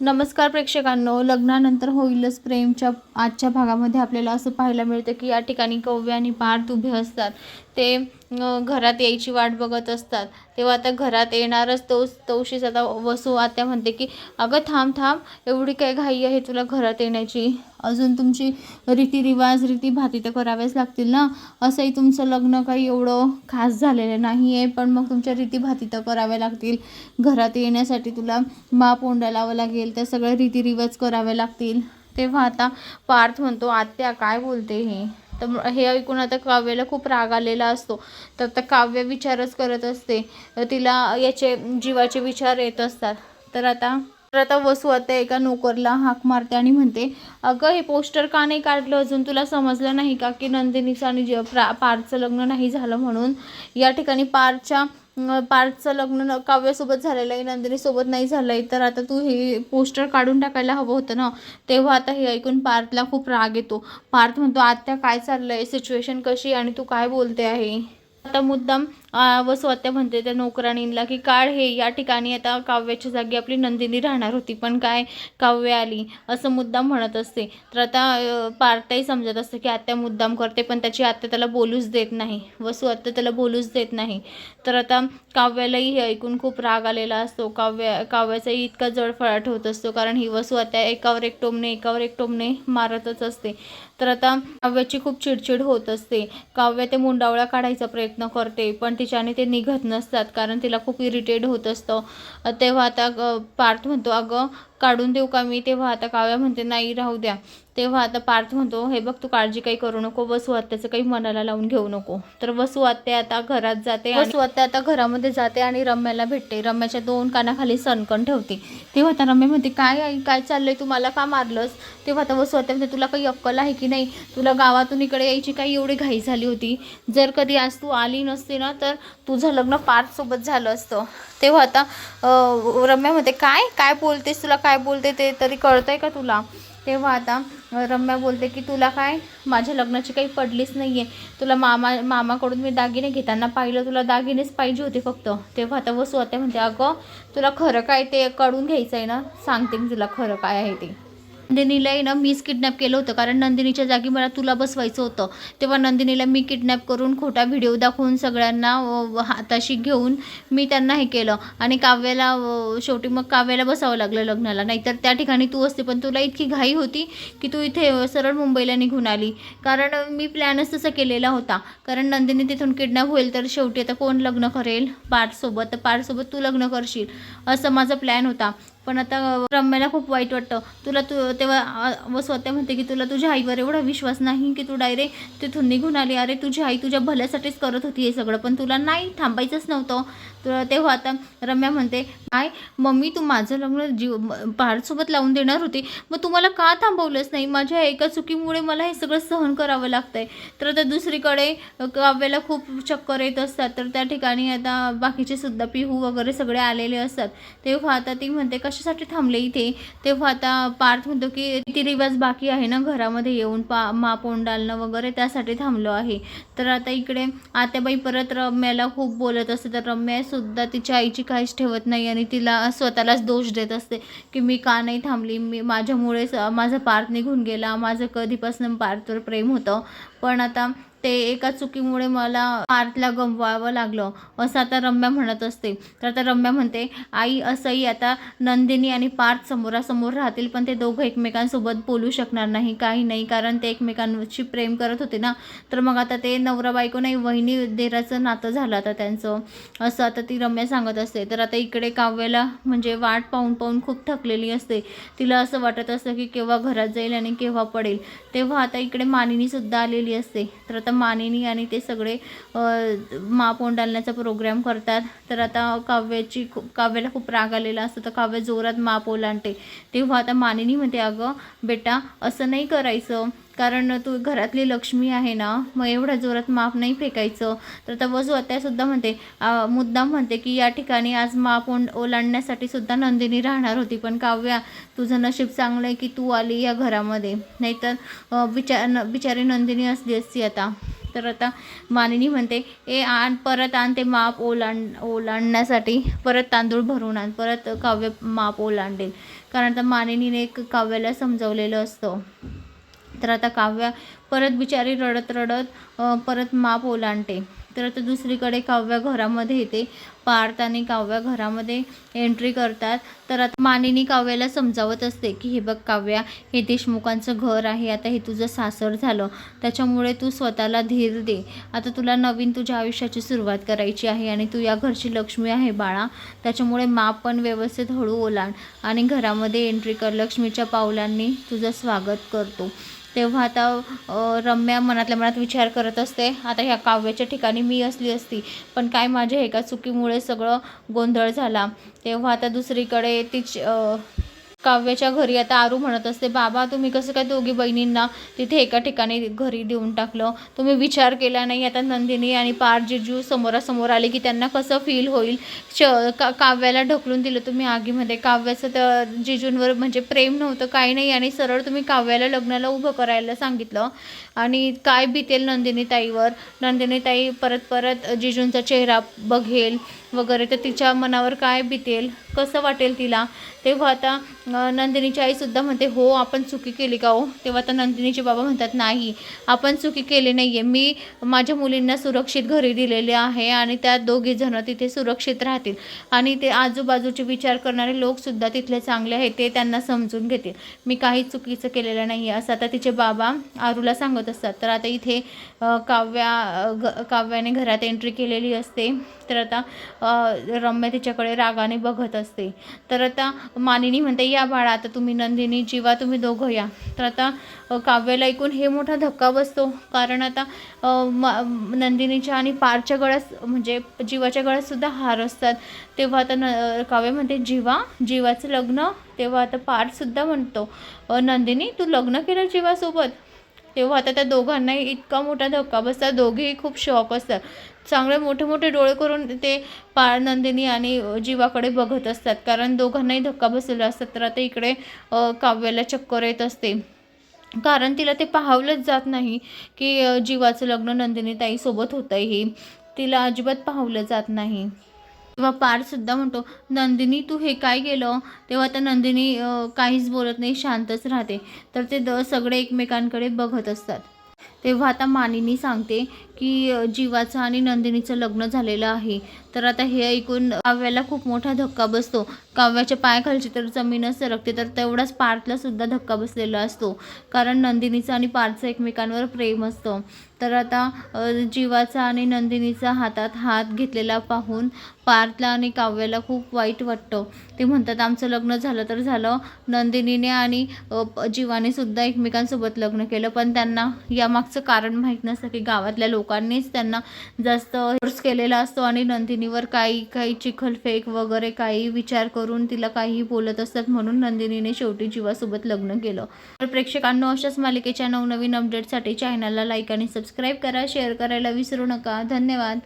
नमस्कार प्रेक्षकांनो. लग्नानंतर होईलच प्रेमच्या आजच्या भागामध्ये आपल्याला असं पाहायला मिळतं की या ठिकाणी कव्य आणि पार्थ उभे असतात. ते घरात यायची वाट बघत असतात. तेव्हा आता घरात येणारच तोच तोशीच आता वसू आत्या म्हणते की अगं थांब थांब एवढी काय घाई आहे तुला घरात येण्याची? अजून तुमची रीतिरिवाज रीतीभाती तर करावेच लागतील ना? असंही तुमचं लग्न काही एवढं खास झालेलं नाही आहे पण मग तुमच्या रीतीभाती तर कराव्या लागतील. घरात येण्यासाठी तुला माप ओंडा लावं लागेल त्या सगळ्या रीतिरिवाज करावे लागतील. तेव्हा आता पार्थ म्हणतो आत्या काय बोलते हे? तर हे ऐकून आता काव्याला खूप राग आलेला असतो. तर आता काव्य विचारच करत असते. तिला याचे जीवाचे विचार येत असतात. तर आता तर आता वसू आता एका नोकरला हाक मारते आणि म्हणते अगं हे पोस्टर का नाही काढलं? अजून तुला समजलं नाही का की नंदिनीचं आणि जे प्रा पार्थचं लग्न नाही झालं म्हणून? या ठिकाणी पारच्या अं, पार्थचं लग्न काव्यासोबत झालेलं आहे नंदिनीसोबत नाही झालं आहे. तर आता तू हे पोस्टर काढून टाकायला हवं होतं ना? तेव्हा आता हे ऐकून पार्थला खूप राग येतो. पार्थ म्हणतो आत्या काय चाललं आहे सिच्युएशन कशी आणि तू काय बोलते आहे? आता मुद्दाम व वसू म्हणते त्या नोकराणींना की काळ हे या ठिकाणी आता काव्याच्या जागी आपली नंदिनी राहणार होती पण काय काव्य आली? असं मुद्दाम म्हणत असते. तर आता पार्टही समजत असतं की आत्या मुद्दाम करते पण त्याची आत्या त्याला बोलूच देत नाही व आत्या त्याला बोलूच देत नाही. तर आता काव्यालाही हे ऐकून खूप राग आलेला असतो. काव्य काव्याचाही इतका जळफळाट होत असतो कारण ही वसू आता एकावर एक टोमणे एकावर एक टोमणे मारतच असते. तर आता काव्याची खूप चिडचिड होत असते. काव्य ते मुंडावळा काढायचा प्रयत्न करते पण तिच्याने ते निघत नसतात कारण तिला खूप इरिटेट होत असतं. तेव्हा आता पार्थ म्हणतो अगं काढून देऊ का मी? तेव्हा आता काव्या म्हणते नाही राहू द्या. तेव्हा आता पार्थ म्हणतो हे बघ तू काळजी काही करू नको वसू आत्याचं काही मनाला लावून घेऊ नको. तर वसू आत्या आता घरात जाते वसू आत्या आता घरामध्ये जाते आणि रम्याला भेटते. रम्याच्या दोन कानाखाली सणकण ठेवते. तेव्हा आता रम्या म्हणते काय आई काय चाललंय? तू मला का मारलंस? तेव्हा आता वसू आत्या म्हणते तुला काही अक्कल आहे की नाही? तुला गावातून इकडे यायची काही एवढी घाई झाली होती. जर कधी आज तू आली नसती ना तर तुझं लग्न पार्थसोबत झालं असतं. तेव्हा आता रम्या म्हणते काय? काय बोलतेस? तुला काय काय बोलते ते तरी कळतंय का तुला? तेव्हा आता रम्या बोलते की तुला काय? माझ्या लग्नाची काही पडलीच नाही आहे तुला मामा मामाकडून मी दागिने घेताना पाहिलं तुला दागिनेच पाहिजे होते फक्त. तेव्हा आता वसू आता म्हणते अगं तुला खरं काय ते कळून घ्यायचं आहे ना? सांगते मी तुला खरं काय आहे ते. नंदिनीलाही ना मीच किडनॅप केलं होतं. कारण नंदिनीच्या जागी मला तुला बसवायचं होतं. तेव्हा नंदिनीला मी किडनॅप करून खोटा व्हिडिओ दाखवून सगळ्यांना हाताशी घेऊन मी त्यांना हे केलं. आणि काव्याला शेवटी मग काव्याला बसावं लागलं लग्नाला. नाहीतर त्या ठिकाणी तू असते पण तुला इतकी घाई होती की तू इथे सरळ मुंबईला निघून आली. कारण मी प्लॅनच तसा केलेला होता. कारण नंदिनी तिथून किडनॅप होईल तर शेवटी आता कोण लग्न करेल? पार्थसोबत तर पार्थसोबत तू लग्न करशील. असं माझा प्लॅन होता. पण आता रम्याला खूप वाईट वाटतं. तुला तू तेव्हा व स्वतः म्हणते की तुला तुझ्या आईवर एवढा विश्वास नाही की तू डायरेक्ट तिथून निघून आली. अरे तुझी आई तुझ्या भल्यासाठीच करत होती हे सगळं. पण तुला नाही थांबायचंच नव्हतं. तर तेव्हा आता रम्या म्हणते काय मम्मी तू माझं लग्न जीव पार्थसोबत लावून देणार होती. मग तुम्हाला का थांबवलंच नाही? माझ्या एका चुकीमुळे मला हे सगळं सहन करावं लागतंय. तर आता दुसरीकडे काव्याला खूप चक्कर येत असतात. तर त्या ठिकाणी आता बाकीचे सुद्धा पिहू वगैरे सगळे आलेले असतात. तेव्हा आता ती म्हणते का कशासाठी थांबले इथे? तेव्हा आता पार्थ म्हणतो की ती रिवाज बाकी आहे ना घरामध्ये येऊन पा मापोंड डालणं वगैरे त्यासाठी थांबलो आहे. तर आता इकडे आत्याबाई परत रम्याला खूप बोलत असते. तर रम्यासुद्धा तिच्या आईची काहीच ठेवत नाही आणि तिला स्वतःलाच दोष देत असते की मी का नाही थांबली? मी माझ्यामुळेच माझा पार्थ निघून गेला. माझं कधीपासून पार्थवर प्रेम होतं. पण आता ते एका चुकीमुळे मला पार्थला गमवावं लागलं. असं आता रम्या म्हणत असते. तर आता रम्या म्हणते आई असंही आता नंदिनी आणि पार्थ समोरासमोर राहतील पण ते दोघं एकमेकांसोबत बोलू शकणार नाही काही नाही. कारण ते एकमेकांशी प्रेम करत होते ना. तर मग आता ते नवरा बायको नाही वहिनी देराचं नातं झालं आता त्यांचं. असं आता ती रम्या सांगत असते. तर आता इकडे काव्याला म्हणजे वाट पाहून पाहून खूप थकलेली असते. तिला असं वाटत असतं की केव्हा घरात जाईल आणि केव्हा पडेल. तेव्हा आता इकडे मानिनीसुद्धा आलेली असते. तर आता मानिनी आणि ते सगळे अ, माप ओंडालण्याचा प्रोग्राम करतात. तर आता काव्याची खूप काव्याला खूप राग आलेला असतो. तर काव्य जोरात माप ओलांडते. तेव्हा आता मानिनी म्हणते अगं बेटा असं नाही करायचं. कारण तू घरातली लक्ष्मी आहे ना मग एवढ्या जोरात माप नाही फेकायचं. तर तव वसू सुद्धा म्हणते मुद्दाम म्हणते की या ठिकाणी आज माप ओंड ओलांडण्यासाठी सुद्धा नंदिनी राहणार होती. पण काव्या तुझं नशीब चांगलं आहे की तू आली या घरामध्ये. नाहीतर अ, न बिचारी नंदिनी असली असती आता. तर आता मानिनी म्हणते ए आण परत आण ते माप ओलांड ओलांडण्यासाठी. परत तांदूळ भरून आण. परत काव्य माप ओलांडेल. कारण आता मानिनीने एक काव्याला समजवलेलं असतं. तर आता काव्या परत बिचारी रडत रडत परत माप ओलांडते. तर आता दुसरीकडे काव्या घरामध्ये येते. पार्थ आणि काव्या घरामध्ये एंट्री करतात. तर आता मानिनी काव्याला समजावत असते की हे बघ काव्या हे देशमुखांचं घर आहे. आता हे तुझं सासर झालं. त्याच्यामुळे तू स्वतःला धीर दे. आता तुला नवीन तुझ्या आयुष्याची सुरुवात करायची आहे आणि तू या घरची लक्ष्मी आहे बाळा. त्याच्यामुळे माप पण व्यवस्थित हळू ओलांड आणि घरामध्ये एंट्री कर. लक्ष्मीच्या पावलांनी तुझं स्वागत करतो. तेव्हा आता रम्या मनातल्या मनात विचार करत असते आता ह्या काव्याच्या ठिकाणी मी असली असती पण काय माझ्या एका चुकीमुळे सगळं गोंधळ झाला. तेव्हा आता दुसरीकडे तिच काव्याच्या घरी आता आरू म्हणत असते बाबा तुम्ही कसं काय दोघी बहिणींना तिथे एका ठिकाणी घरी देऊन टाकलं? तुम्ही विचार केला नाही आता नंदिनी आणि पार जिजू समोरासमोर आले की त्यांना कसं फील होईल? श का काव्याला ढकलून दिलं तुम्ही आगीमध्ये. काव्याचं तर जिजूंवर म्हणजे प्रेम नव्हतं काही नाही आणि सरळ तुम्ही काव्याला लग्नाला उभं करायला सांगितलं. आणि काय बितेल नंदिनी ताईवर नंदिनी ताई परत परत जिजूंचा चेहरा बघेल. वगैरे तर तिच्या मनावर काय बितेल कसं वाटेल तिला? तेव्हा आता नंदिनीची आईसुद्धा म्हणते हो आपण चुकी केली का हो? तेव्हा आता नंदिनीचे बाबा म्हणतात नाही आपण चुकी केली नाही आहे मी माझ्या मुलींना सुरक्षित घरी दिलेले आहे आणि त्या दोघीजणं तिथे सुरक्षित राहतील. आणि ते आजूबाजूचे विचार करणारे लोकसुद्धा तिथले चांगले आहेत ते त्यांना समजून घेतील. मी काही चुकीचं केलेलं नाही आहे असं आता तिचे बाबा आरूला सांगत असतात. तर आता इथे काव्या ग काव्याने घरात एंट्री केलेली असते. तर आता रम्या तिच्याकडे रागाने बघत असते. तर आता मानिनी म्हणते या बाळा आता तुम्ही नंदिनी जीवा तुम्ही दोघं या. तर आता काव्याला ऐकून हे मोठा धक्का बसतो. कारण आता म नंदिनीच्या आणि पारच्या गळ्यात म्हणजे जीवाच्या गळ्यातसुद्धा हार असतात. तेव्हा आता न काव्य म्हणते जीवा जीवाचं लग्न. तेव्हा आता पारसुद्धा म्हणतो नंदिनी तू लग्न केलं जीवासोबत? तेव्हा आता त्या दोघांनाही इतका मोठा धक्का बसतात दोघेही खूप शॉक असतात. चांगले मोठे मोठे डोळे करून ते पाळनंदिनी आणि जीवाकडे बघत असतात. कारण दोघांनाही धक्का बसलेला असतात तर आता इकडे काव्याला चक्कर येत असते. कारण तिला ते पाहावलंच जात नाही की जीवाचं लग्न नंदिनी ताईसोबत होतं हे. तिला अजिबात पाहवलं जात नाही. किंवा पारसुद्धा म्हणतो नंदिनी तू हे काय केलं? तेव्हा तर नंदिनी काहीच बोलत नाही शांतच राहते. तर ते द सगळे एकमेकांकडे बघत असतात. तेव्हा आता मानिनी सांगते की जीवाचं आणि नंदिनीचं लग्न झालेलं आहे. तर आता हे ऐकून काव्याला खूप मोठा धक्का बसतो. काव्याच्या पायाखालची तर जमीनच सरकते तर तेवढाच पार्थला सुद्धा धक्का बसलेला असतो. कारण नंदिनीचं आणि पार्थचं एकमेकांवर प्रेम असतं. तर आता जीवाचा आणि नंदिनीचा हातात हात घेतलेला पाहून पार्थला आणि काव्याला खूप वाईट वाटतं. ते म्हणतात आमचं लग्न झालं तर झालं. नंदिनीने आणि जीवानेसुद्धा जीवाने सुद्धा एकमेकांसोबत लग्न केलं पण त्यांना मागचं कारण माहीत नसतं की गावातल्या लोकांनीच त्यांना जास्त फोर्स केलेला असतो आणि नंदिनीवर काही काही चिखलफेक वगैरे काही विचार करून तिला काही बोलत असतात म्हणून नंदिनीने शेवटी जीवासोबत लग्न केलं. तर प्रेक्षकांना अशाच मालिकेच्या नवनवीन अपडेटसाठी चॅनलला लाईक आणि सबस्क्राईब करा. शेअर करायला विसरू नका. धन्यवाद.